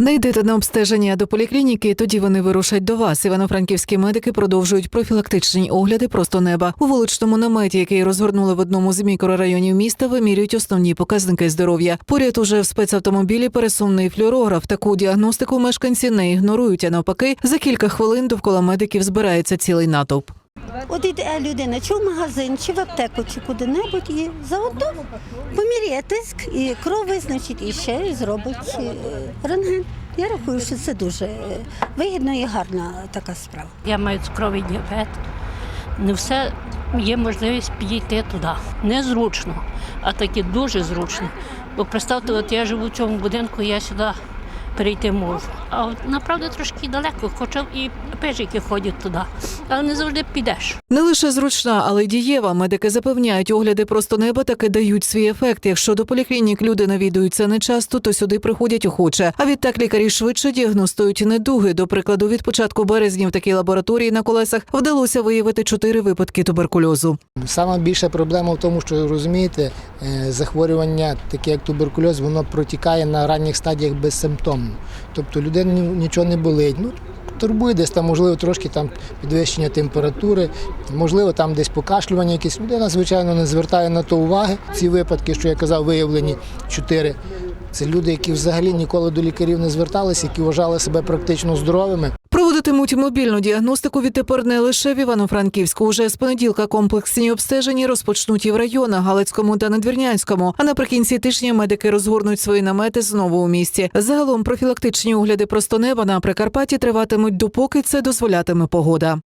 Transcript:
Не йдете на обстеження до поліклініки, тоді вони вирушать до вас. Івано-франківські медики продовжують профілактичні огляди просто неба. У вуличному наметі, який розгорнули в одному з мікрорайонів міста, вимірюють основні показники здоров'я. Поряд уже в спецавтомобілі пересувний флюорограф. Таку діагностику мешканці не ігнорують. А навпаки, за кілька хвилин довкола медиків збирається цілий натовп. От людина чи в магазин, чи в аптеку, чи куди-небудь і заодно поміряє тиск і кров визначить, і ще зробить е, рентген. Я рахую, що це дуже е, вигідно і гарна така справа. Я маю цукровий діабет. Не все є можливість підійти туди. Незручно, а таки дуже зручно. Бо представте, от я живу в цьому будинку, я сюди перейти можу. А от направду трошки далеко, хоча і пежики ходять туди, але не завжди підеш. Не лише зручна, але й дієва. Медики запевняють, огляди просто неба таки дають свій ефект. Якщо до поліклінік люди навідуються нечасто, то сюди приходять охоче. А відтак лікарі швидше діагностують недуги. До прикладу, від початку березня в такій лабораторії на колесах вдалося виявити чотири випадки туберкульозу. Саме більша проблема в тому, що розумієте, е, захворювання, таке як туберкульоз, воно протікає на ранніх стадіях безсимптомно. Тобто людина нічого не болить. Ну, турбує десь там, можливо, трошки там підвищення температури, можливо, там десь покашлювання якесь. Людина, звичайно, не звертає на то уваги. Ці випадки, що я казав, виявлені чотири. Це люди, які взагалі ніколи до лікарів не зверталися, які вважали себе практично здоровими. Проводитимуть мобільну діагностику відтепер не лише в Івано-Франківську. Уже з понеділка комплексні обстеження розпочнуть і в районах Галицькому та Надвірнянському. А наприкінці тижня медики розгорнуть свої намети знову у місті. Загалом профілактичні огляди просто неба на Прикарпатті триватимуть допоки це дозволятиме погода.